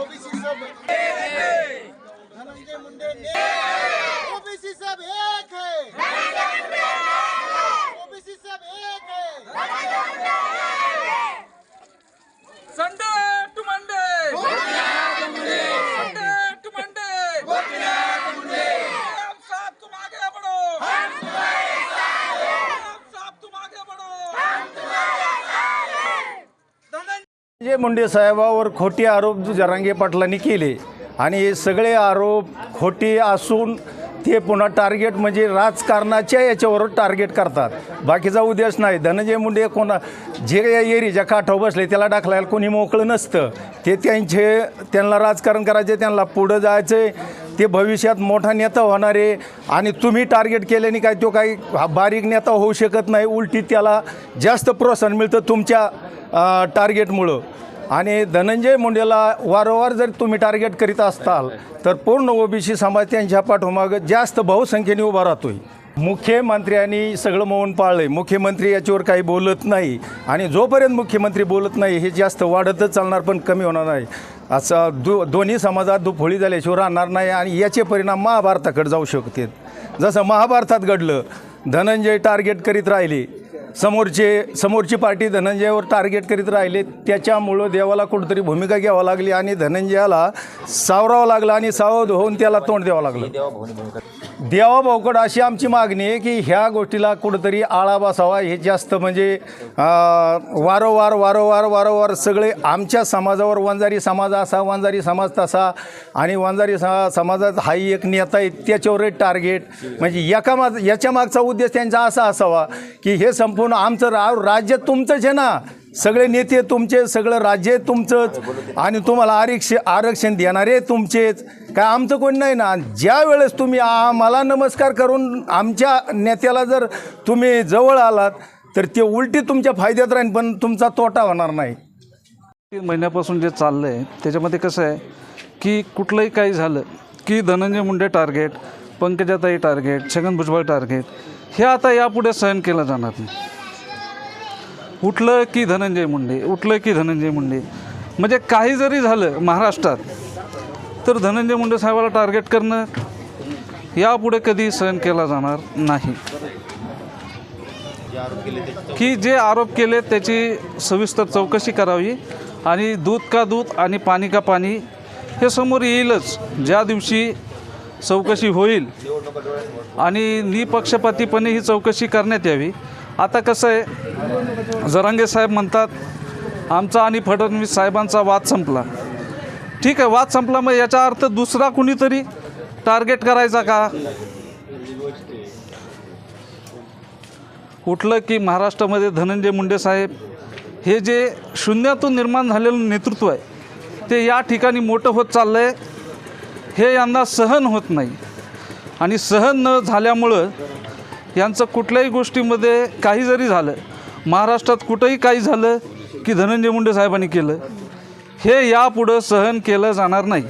OBC सब धनंजय मुंडे ने OBC सब एक है धनंजय मुंडे साहेबावर खोटे आरोप जरांगे पाटलांनी केले. आणि हे सगळे आरोप खोटे असून ते पुन्हा टार्गेट म्हणजे राजकारणाच्या याच्यावर टार्गेट करतात. बाकीचा उद्देश नाही. धनंजय मुंडे कोणा जे या एरीच्या काठावर बसले त्याला टाकलायला कोणी मोकळं नसतं. ते त्यांचे त्यांना राजकारण करायचे त्यांना पुढं जायचं ते भविष्यात मोठा नेता होणार आहे. आणि तुम्ही टार्गेट केल्याने काय तो काही बारीक नेता होऊ शकत नाही. उलटी त्याला जास्त प्रोत्साहन मिळतं तुमच्या टार्गेटमुळं आणि धनंजय मुंडेला वारंवार जर तुम्ही टार्गेट करीत असताल तर पूर्ण ओबीसी समाज त्यांच्या पाठोमागं जास्त बहुसंख्येने उभा राहतोय. मुख्यमंत्र्यांनी सगळं मौन पाळलं आहे मुख्यमंत्री याच्यावर काही बोलत नाही. आणि जोपर्यंत मुख्यमंत्री बोलत नाही हे जास्त वाढतच चालणार पण कमी होणार नाही. असं दो दोन्ही समाजात दुफोळी झाल्याशिवाय राहणार नाही आणि याचे परिणाम महाभारताकडे जाऊ शकतात. जसं महाभारतात घडलं धनंजय टार्गेट करीत राहिले. समोरचे समोरची पार्टी धनंजयावर टार्गेट करीत राहिले. त्याच्यामुळं देवाला कुठंतरी भूमिका घ्यावा लागली आणि धनंजयाला सावरावं लागलं आणि सावध होऊन त्याला तोंड द्यावं लागलं. देवा भाऊकड अशी आमची मागणी आहे की ह्या गोष्टीला कुठंतरी आळा बसावा. हे जास्त म्हणजे वारंवार वारंवार वारंवार सगळे आमच्या समाजावर वंजारी समाज असा वंजारी समाज तसा आणि वंजारी समाजात हाही एक नेता आहे त्याच्यावर टार्गेट म्हणजे एका माग याच्या मागचा उद्देश त्यांचा असा असावा की हे संप संपूर्ण आमचं रा राज्य तुमचंच आहे ना. सगळे नेते तुमचे सगळं राज्य तुमचंच. आणि तुम्हाला आरक्ष आरक्षण देणारे तुमचेच. काय आमचं कोणी नाही ना. ज्या वेळेस तुम्ही आम्हाला नमस्कार करून आमच्या नेत्याला जर तुम्ही जवळ आलात तर ते उलटी तुमच्या फायद्यात राहील पण तुमचा तोटा होणार नाही. तीन महिन्यापासून जे चाललं आहे त्याच्यामध्ये कसं आहे की कुठलंही काही झालं की धनंजय मुंडे टार्गेट पंकजाताई टार्गेट छगन भुजबळ टार्गेट हे आता यापुढे सहन केलं जाणार नाही. उठलं की धनंजय मुंडे उठलं की धनंजय मुंडे. म्हणजे काही जरी झालं महाराष्ट्रात तर धनंजय मुंडे साहेबाला टार्गेट करणं यापुढे कधी सहन केला जाणार नाही. की जे आरोप केले त्याची सविस्तर चौकशी करावी आणि दूध का दूध आणि पाणी का पाणी हे समोर येईलच. ज्या दिवशी चौकशी होईल. आणि निपक्षपातीपणे ही चौकशी करण्यात यावी. आता कसं आहे जरांगे साहेब म्हणतात आमचा आणि फडणवीस साहेबांचा वाद संपला. ठीक आहे वाद संपला मग याचा अर्थ दुसरा कुणीतरी टार्गेट करायचा का? कुठलं की महाराष्ट्रामध्ये धनंजय मुंडे साहेब हे जे शून्यातून निर्माण झालेलं नेतृत्व आहे ते या ठिकाणी मोठं होत चाललं आहे हे यांना सहन होत नाही. आणि सहन न झाल्यामुळं यांचं कुठल्याही गोष्टीमध्ये काही जरी झालं महाराष्ट्रात कुठंही काही झालं की धनंजय मुंडे साहेबांनी केलं हे यापुढं सहन केलं जाणार नाही.